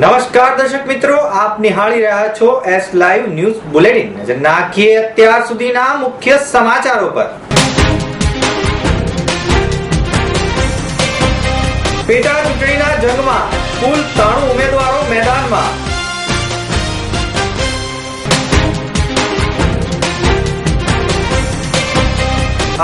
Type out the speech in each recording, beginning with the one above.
નમસ્કાર દર્શક મિત્રો, આપ નિહાળી રહ્યા છો એસ લાઈવ ન્યૂઝ બુલેટિન નાખીએ અત્યાર સુધીના મુખ્ય સમાચારો પર. પેટા ચૂંટણીના જંગમાં કુલ ત્રણ ઉમેદવારો મેદાનમાં.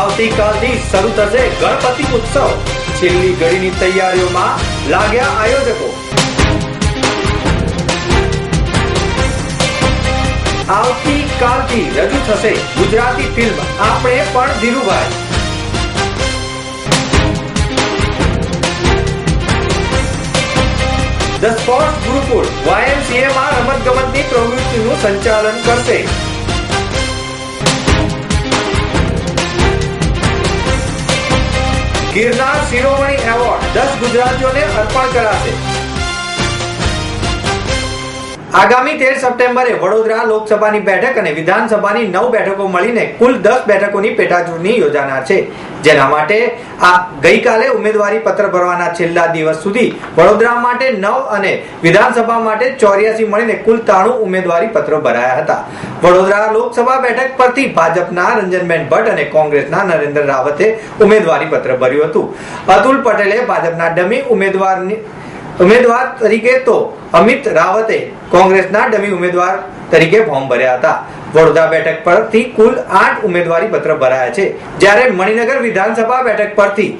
આવતીકાલથી શરૂ થશે ગણપતિ ઉત્સવ. છેલ્લી ઘડીની તૈયારીઓમાં લાગ્યા આયોજકો. આવતીકાલથી રજૂ થશે ગુજરાતી ફિલ્મ. આપણે પણ Dhirubhai. The sports Gurukul YMCA માં રમત ગમતની પ્રવૃત્તિનું સંચાલન કરશે. ગિરનાર શિરોમણી એવોર્ડ દસ ગુજરાતીઓને અર્પણ કરાશે. આગામી તેર સપ્ટેમ્બરે વડોદરા લોકસભાની બેઠક અને વિધાનસભાની નવ બેઠકો મળીને કુલ દસ બેઠકોની પેટા ચૂંટણી યોજાનાર છે. જેના માટે આ ગઈકાલે ઉમેદવારી પત્ર ભરવાના છેલ્લા દિવસ સુધી વડોદરા માટે નવ અને વિધાનસભા માટે ચોર્યાસી મળીને કુલ ત્રાણું ઉમેદવારી પત્રો ભરાયા હતા. વડોદરા લોકસભા બેઠક પરથી ભાજપના રંજનબેન ભટ્ટ અને કોંગ્રેસના નરેન્દ્ર રાવતે ઉમેદવારી પત્ર ભર્યું હતું. અતુલ પટેલે ભાજપના ડમી ઉમેદવારની ઉમેદવાર તરીકે તો અમિત રાવતે કોંગ્રેસના ડમી ઉમેદવાર તરીકે ફોર્મ ભર્યા હતા. વડોદરા બેઠક પરથી કુલ આઠ ઉમેદવારી પત્ર ભરાયા છે. જ્યારે મણિનગર વિધાનસભા બેઠક પરથી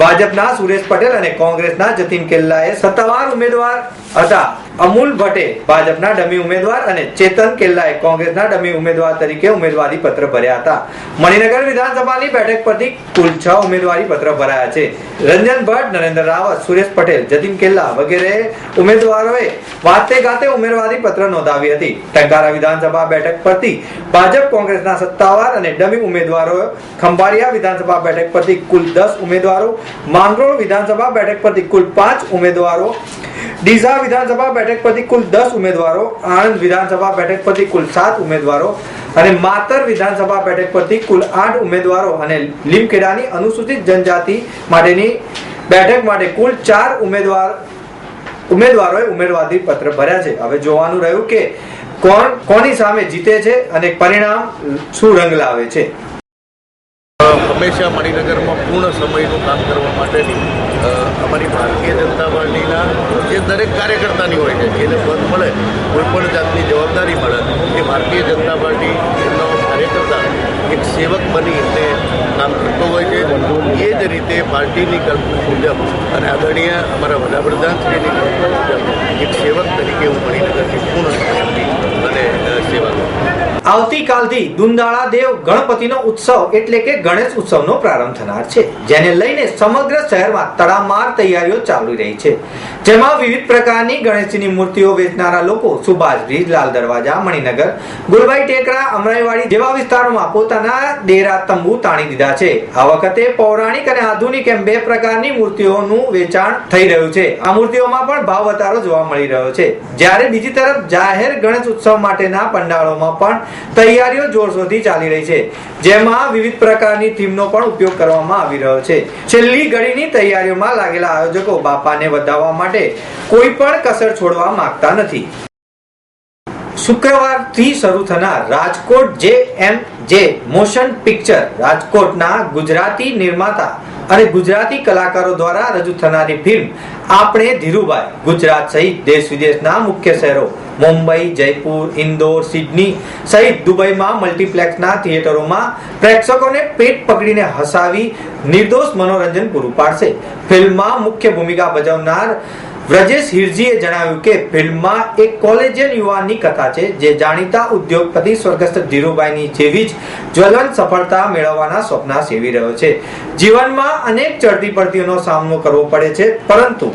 ભાજપના સુરેશ પટેલ અને કોંગ્રેસના જતીન કેલ્લાએ સત્તાવાર ઉમેદવાર હતા. અમૂલ ભટ્ટે ભાજપના ડમી ઉમેદવાર અને ચેતન કેલ્લાએ કોંગ્રેસના ડમી ઉમેદવાર તરીકે ઉમેદવારી પત્ર ભર્યા હતા. મણિનગર વિધાનસભાની બેઠક પરથી કુલ છ ઉમેદવારી પત્ર ભરાયા છે. રંજન ભટ્ટ, નરેન્દ્ર રાવત, સુરેશ પટેલ, જતીન કેલ્લા વગેરે ઉમેદવારોએ વાતે ગાતે ઉમેદવારી પત્ર નોંધાવી હતી. ટંકારા વિધાનસભા બેઠક પરથી ભાજપ કોંગ્રેસના સત્તાવાર અને ડમી ઉમેદવારો ખંભાળિયા વિધાનસભા બેઠક પરથી કુલ દસ ઉમેદવારો, માંગરોળ વિધાનસભા બેઠક પરથી કુલ પાંચ ઉમેદવારો ડીસા વિધાનસભા બેઠક પરથી કુલ દસ ઉમેદવારો, આણંદ વિધાનસભા બેઠક પરથી કુલ સાત ઉમેદવારો અને માતર વિધાનસભા બેઠક પરથી કુલ આઠ ઉમેદવારો અને લીમખેડાની અનુસૂચિત જનજાતિ માટેની બેઠક માટે કુલ ચાર ઉમેદવાર ઉમેદવારોએ ઉમેદવારી પત્ર ભર્યા છે. હવે જોવાનું રહ્યું કે કોણ કોની સામે જીતે છે અને પરિણામ શું રંગ લાવે છે. હંમેશા મણિનગરમાં પૂર્ણ સમયનું કામ કરવા માટેની અમારી ભારતીય જનતા પાર્ટીના જે દરેક કાર્યકર્તાની હોય છે, જેને પદ મળે કોઈપણ જાતની જવાબદારી મળે, એ ભારતીય જનતા પાર્ટી એમનો કાર્યકર્તા, એક સેવક બની અને કામ કરતો હોય છે. એ જ રીતે પાર્ટીની કલ્પના મુજબ અને આદરણીય અમારા વડાપ્રધાન શ્રીની કલ્પના મુજબ એક સેવક તરીકે હું મણિનગરથી પૂર્ણ સમય આપી અને અ, સેવા કરું આવતીકાલથી દુંદાળા દેવ ગણપતિનો ઉત્સવ એટલે કે ગણેશ ઉત્સવનો પ્રારંભ થનાર છે, જેને લઈને સમગ્ર શહેરમાં તડામાર તૈયારીઓ ચાલી રહી છે. જેમાં વિવિધ પ્રકારની ગણેશજીની મૂર્તિઓ વેચનારા લોકો સુભાષ બ્રિજ, લાલ દરવાજા, મણિનગર ગુલભાઈ ટેકરા, અમરાઈવાડી જેવા વિસ્તારોમાં પોતાના ડેરા તંબુ તાણી દીધા છે. આ વખતે પૌરાણિક અને આધુનિક એમ બે પ્રકારની મૂર્તિઓનું વેચાણ થઈ રહ્યું છે. આ મૂર્તિઓમાં પણ ભાવ વધારો જોવા મળી રહ્યો છે. જ્યારે બીજી તરફ જાહેર ગણેશ ઉત્સવ માટેના પંડાળોમાં પણ તૈયારીઓ જોરશોરથી ચાલી રહી છે, જેમાં વિવિધ પ્રકારની થીમનો પણ ઉપયોગ કરવામાં આવી રહ્યો છે. છેલ્લી ઘડીની તૈયારીઓમાં લાગેલા આયોજકો બાપાને વધાવવા માટે કોઈ પણ કસર છોડવા માંગતા નથી. શુક્રવારથી શરૂ થનાર રાજકોટ જે એમ જે મોશન પિક્ચર રાજકોટના ગુજરાતી નિર્માતા અને ગુજરાતી કલાકારો દ્વારા રજૂ થનારી ફિલ્મ આપણે ધીરુભાઈ, ગુજરાત સહિત દેશ વિદેશના મુખ્ય શહેરો મુંબઈ, જયપુર, ઇન્દોર, સિડની સહિત દુબઈમાં મલ્ટીપ્લેક્સના થિયેટરોમાં પ્રેક્ષકોને પેટ પકડીને હસાવી નિર્દોષ મનોરંજન પૂરું પાડશે. ફિલ્મમાં મુખ્ય ભૂમિકા ભજવનાર વ્રજેશ હિરજીએ જણાવ્યું કે ફિલ્મમાં એક કોલેજિયન યુવાનની કથા છે જે જાણીતા ઉદ્યોગપતિ સ્વર્ગસ્થ ધીરુભાઈની જેવી જ જ્વલંત સફળતા મેળવવાના સ્વપ્ન સેવી રહ્યો છે. જીવનમાં અનેક ચડતી પડતીઓનો સામનો કરવો પડે છે, પરંતુ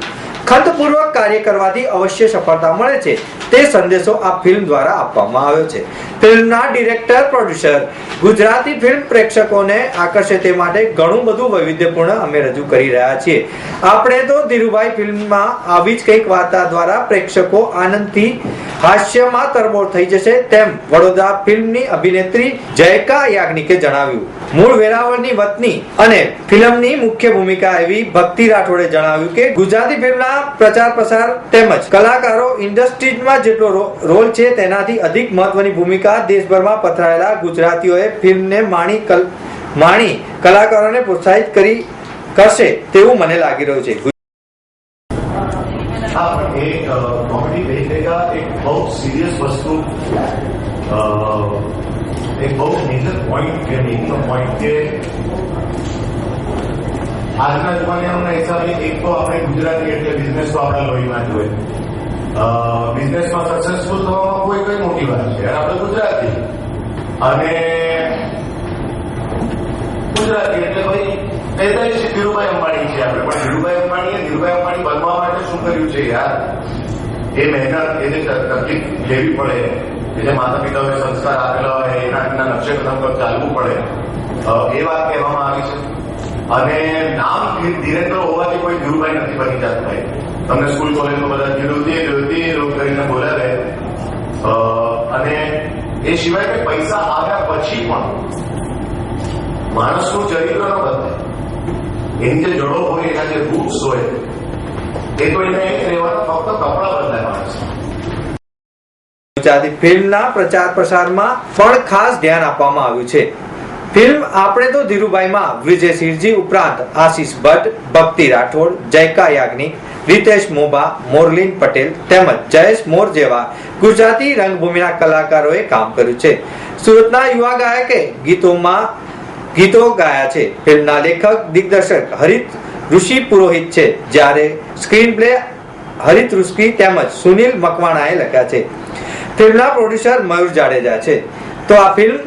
ખંતપૂર્વક કાર્ય કરવાથી અવશ્ય સફળતા મળે છે. તે સંદેશો આ ફિલ્મ દ્વારા આપવામાં આવ્યો છે. ફિલ્મના ડિરેક્ટર, પ્રોડ્યુસર, ગુજરાતી ફિલ્મ પ્રેક્ષકોને આકર્ષે તે માટે ઘણું બધું વૈવિધ્યપૂર્ણ અમે રજૂ કરી રહ્યા છીએ. આપણે તો ધીરુભાઈ ફિલ્મમાં આવી જ કંઈક વાર્તા દ્વારા પ્રેક્ષકો આનંદથી હાસ્યમાં તરબોળ થઈ જશે તેમ વડોદરા ફિલ્મની અભિનેત્રી જયકા યાજ્ઞિકે જણાવ્યું. મૂળ વેરાવળની વતની અને ફિલ્મની મુખ્ય ભૂમિકા એવી ભક્તિ રાઠોડે જણાવ્યું કે ગુજરાતી ફિલ્મના કલાના પ્રચાર, પ્રસાર તેમજ કલાકારો ઇન્ડસ્ટ્રીમાં જેટલો રોલ છે તેનાથી અધિક મહત્વની ભૂમિકા દેશભરમાં પથરાયેલા ગુજરાતીઓએ ફિલ્મને માણી માણી કલાકારોને પ્રોત્સાહિત કરી કરશે તેવું મને લાગી રહ્યું છે. એક બહુ મેજર પોઈન્ટ કે મેઇન પોઈન્ટ કે આજના જમાનાના હિસાબે એક તો આપણે ગુજરાતી એટલે બિઝનેસ તો આપણા લોહીમાં જ હોય. બિઝનેસમાં સક્સેસફુલ થવામાં કોઈ કઈ મોટી વાત છે. આપણે ગુજરાતી. અને ગુજરાતી એટલે ભાઈ પેદાઈશ ધીરુભાઈ અંબાણી છે આપણે. પણ ધીરુભાઈ અંબાણીએ ધીરુભાઈ અંબાણી બનવા માટે શું કર્યું છે યાર? એ મહેનત એને તકલીફ લેવી પડે એને માતા પિતાઓએ સંસ્કાર આપેલા હોય, એના નકશે કદમ પર ચાલવું પડે એ વાત કહેવામાં આવી છે. અને નામ ધીર- ધીરેન્દ્ર હોવાથી કોઈ ધીરુભાઈ નથી બની જતું ભાઈ. તમને સ્કૂલ, કોલેજમાં બધા ધીરુતી ધીરુતી રોગ કરીને બોલાવે. અને એ સિવાય કે પૈસા આવ્યા પછી પણ માણસનું ચરિત્ર ન બદલાય. એની જે જડો હોય, એના જે રૂટ્સ હોય, એ તો એને એક રહેવાના ફક્ત કપડા બદલાય માણસ. ફિલ્મના પ્રચાર પ્રસારમાં પણ ખાસ ધ્યાન આપવામાં આવ્યું છે. ફિલ્મ આપણે તો ધીરુભાઈમાં વિજય સિંહજી ઉપરાંત આશીષ ભટ્ટ, ભક્તિ રાઠોડ, જયકા યાજ્ઞિક, રીતેશ મોબા, મોરલીન પટેલ તેમજ જયેશ મોર જેવા ગુજરાતી રંગભૂમિના કલાકારોએ કામ કર્યું છે. સુરતના યુવા ગાયકે ગીતોમાં ગીતો ગાયા છે. ફિલ્મના લેખક, દિગ્દર્શક હરિત ઋષિ પુરોહિત છે, જ્યારે સ્ક્રીન પ્લે હરિત ઋષિ તેમજ સુનિલ મકવાણાએ લખ્યા છે. ફિલ્મના પ્રોડ્યુસર મયુર જાડેજા છે. તો આ ફિલ્મ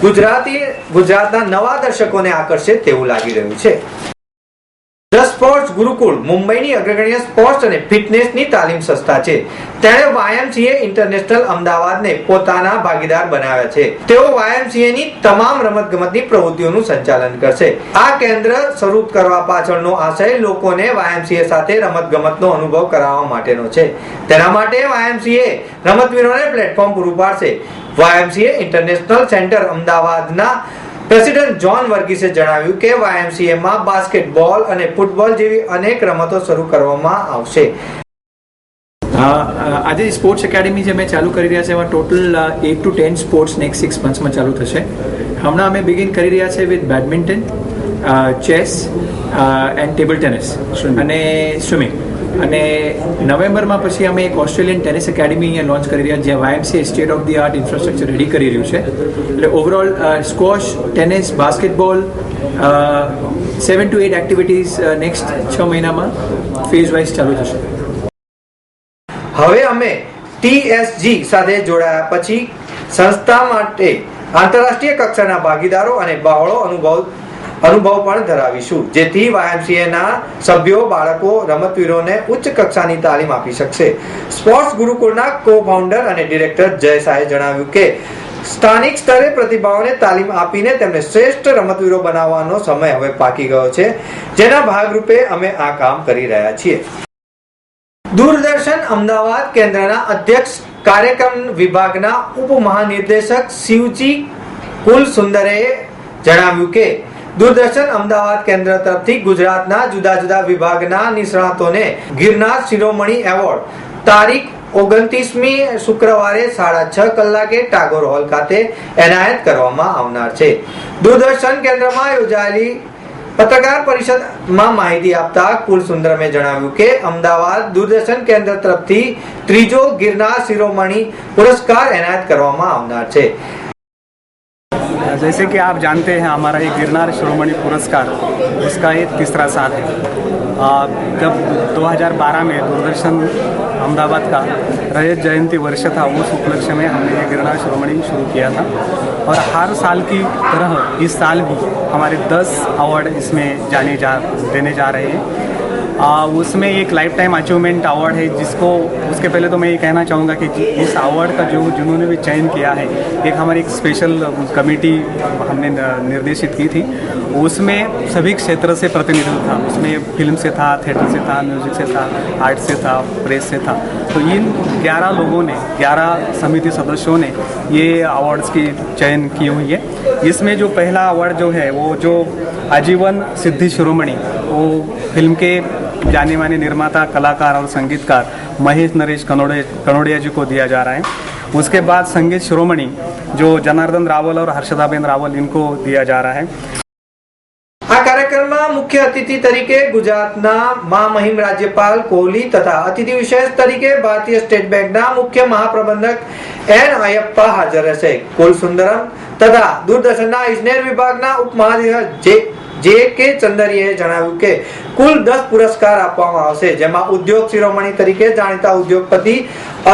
ગુજરાતી ગુજરાતના નવા દર્શકોને આકર્ષે તેવું લાગી રહ્યું છે. સ્પોર્ટ્સ ગુરુકુળ મુંબઈની અગ્રગણ્ય સ્પોર્ટ્સ અને ફિટનેસની તાલીમ સંસ્થા છે. તેણે વાયએમસીએ ઇન્ટરનેશનલ અમદાવાદને પોતાના ભાગીદાર બનાવ્યા છે. તેઓ YMCA તમામ રમતગમતની પ્રવૃત્તિઓનું સંચાલન કરશે. આ કેન્દ્ર શરૂ કરવા પાછળનો આશય લોકોને YMCA સાથે રમતગમતનો અનુભવ કરાવવા માટેનો છે. તેના માટે YMCA રમતવીરોને પ્લેટફોર્મ પૂરું પાડશે. YMCA ઇન્ટરનેશનલ સેન્ટર અમદાવાદના પ્રેસિડેન્ટ જ્હોન વર્ગીસે જણાવ્યું કે YMCA માં બાસ્કેટબોલ અને ફૂટબોલ જેવી અનેક રમતો શરૂ કરવામાં આવશે. આજે સ્પોર્ટ્સ એકેડમી જે મેં ચાલુ કરી રહ્યા છે એમાં total eight to ten sports next six મંથ્સમાં ચાલુ થશે. હમણાં અમે બિગિન કરી રહ્યા છે with badminton chess and table tennis અને સ્વિમિંગ અને નવેમ્બરમાં પછી અમે એક ઓસ્ટ્રેલિયન ટેનિસ એકેડમી અહીંયા લોન્ચ કરી રહ્યા, જ્યાં YMCA state of the art infrastructure ready કરી રહ્યું છે. એટલે overall squash tennis basketball seven to eight activities next છ મહિનામાં ફેઝ વાઇઝ ચાલુ થશે. હવે અમે ટીએસજી સાથે જોડાયા પછી સંસ્થા માટે આંતરરાષ્ટ્રીય કક્ષાના ભાગીદારો અને બહોળો અનુભવ અનુભવ પણ ધરાવીશું. જેથી YMCA ના સભ્યો, બાળકો, રમતવીરોને ઉચ્ચ કક્ષાની તાલીમ આપી શકશે. સ્પોર્ટ્સ ગુરુકુળના કો ફાઉન્ડર અને ડિરેક્ટર જય શાહે જણાવ્યું કે, સ્થાનિક સ્તરે પ્રતિભાઓને તાલીમ આપીને તેમને શ્રેષ્ઠ રમતવીરો બનાવવાનો સમય હવે પાકી ગયો છે. જેના ભાગરૂપે અમે આ કામ કરી રહ્યા છીએ. દૂરદર્શન અમદાવાદ કેન્દ્રના અધ્યક્ષ કાર્યક્રમ વિભાગના ઉપમહાનિર્દેશક શિવજી કુલ સુંદરે જણાવ્યું કે દૂરદર્શન અમદાવાદ કેન્દ્ર તરફથી ગુજરાતના જુદા જુદા વિભાગના નિષ્ણાતોને ગિરનાર શિરોમણી એવોર્ડ. તારીખ ઓગણત્રીસમી શુક્રવારે સાડા છ કલાકે ટાગોર હોલ ખાતે એનાયત કરવામાં આવનાર છે. દૂરદર્શન કેન્દ્રમાં યોજાયેલી પત્રકાર પરિષદમાં માહિતી આપતા કુલ સુંદરમે જણાવ્યું કે અમદાવાદ દૂરદર્શન કેન્દ્ર તરફથી ત્રીજો ગિરનાર શિરોમણી પુરસ્કાર એનાયત કરવામાં આવનાર છે. जैसे कि आप जानते हैं, हमारा ये गिरनार श्रोमणी पुरस्कार उसका ये तीसरा साल है। जब 2012 में दूरदर्शन अहमदाबाद का रजत जयंती वर्ष था, उस उपलक्ष्य में हमने ये गिरनार शिरोमणि शुरू किया था। और हर साल की तरह इस साल भी हमारे 10 अवार्ड इसमें जाने जा, देने जा रहे हैं। उसमें एक लाइफ टाइम अचीवमेंट अवार्ड है, जिसको, उसके पहले तो मैं ये कहना चाहूँगा कि इस अवार्ड का जो, जिन्होंने भी चयन किया है, एक हमारी एक स्पेशल कमेटी हमने निर्देशित की थी। उसमें सभी क्षेत्र से प्रतिनिधित्व था। उसमें फ़िल्म से था थिएटर से था म्यूज़िक से था आर्ट से था प्रेस से था। तो इन 11 लोगों ने 11 समिति सदस्यों ने ये अवार्ड्स की चयन की हुई है। इसमें जो पहला अवार्ड जो है, वो जो आजीवन सिद्धि शिरोमणि, वो फ़िल्म के जाने माने निर्माता कलाकार और संगीतकार महेश नरेश कनोड़े कनोड़िया जी को दिया जा रहा है उसके बाद संगीत शिरोमणि जो जनार्दन रावल और हर्षदाबेन रावल इनको दिया जा रहा है આ કાર્યક્રમમાં મુખ્ય અતિથિ તરીકે ગુજરાતના મહામહિમ રાજ્યપાલ કોહલી તથા અતિથિ વિશેષ તરીકે ભારતીય સ્ટેટ બેંકના મુખ્ય મહાપ્રબંધક એન આયપ્પા હાજર રહેશે કુલ સુંદરમ તથા દૂરદર્શનના ઇજનેર વિભાગના ઉપમહાનિદેશક જે જે કે ચંદરીએ જણાવ્યું કે કુલ દસ પુરસ્કાર આપવામાં આવશે, જેમાં ઉદ્યોગ શિરોમણી તરીકે જાણીતા ઉદ્યોગપતિ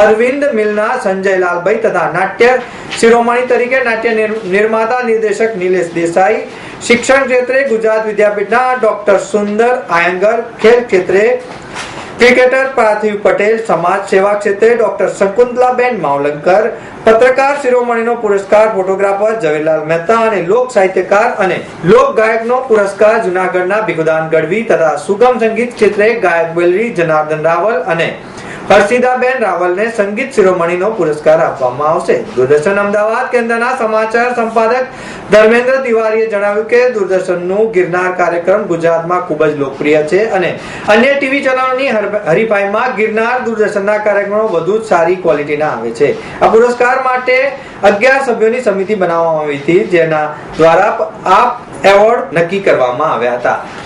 અરવિંદ મિલના સંજય લાલભાઈ તથા નાટ્ય શિરોમણી તરીકે નાટ્ય નિર્માતા નિર્દેશક નિલેશ દેસાઈ, શિક્ષણ ક્ષેત્રે ગુજરાત વિદ્યાપીઠના ડોક્ટર સુંદર આયંગર, ખેલ ક્ષેત્રે ક્રિકેટર પાર્થિવ પટેલ, સમાજ સેવા ક્ષેત્રે ડોક્ટર શકુંતલાબેન માવલંકર, પત્રકાર શિરોમણીનો પુરસ્કાર ફોટોગ્રાફર ઝવેરલાલ મહેતા અને લોક સાહિત્યકાર અને લોક ગાયકનો પુરસ્કાર જુનાગઢના ભીખુદાન ગઢવી તથા સુગમ સંગીત ક્ષેત્રે ગાયક બેલરી જનાર્દન રાવલ અને હર્ષિદાબેન રાવલને સંગીત શિરોમણીનો પુરસ્કાર આપવામાં આવશે. દૂરદર્શન અમદાવાદ કેન્દ્રના સમાચાર સંપાદક ધર્મેન્દ્ર તિવારીએ જણાવ્યું કે દૂરદર્શનનું ગિરનાર કાર્યક્રમ ગુજરાતમાં ખૂબ જ લોકપ્રિય છે અને અન્ય ટીવી ચેનલોની હર- હરીફાઈમાં ગિરનાર દૂરદર્શનના કાર્યક્રમો વધુ જ સારી ક્વોલિટીના આવે છે. આ પુરસ્કાર માટે અગિયાર સભ્યોની સમિતિ બનાવવામાં આવી હતી, જેના દ્વારા આ એવોર્ડ નક્કી કરવામાં આવ્યા હતા.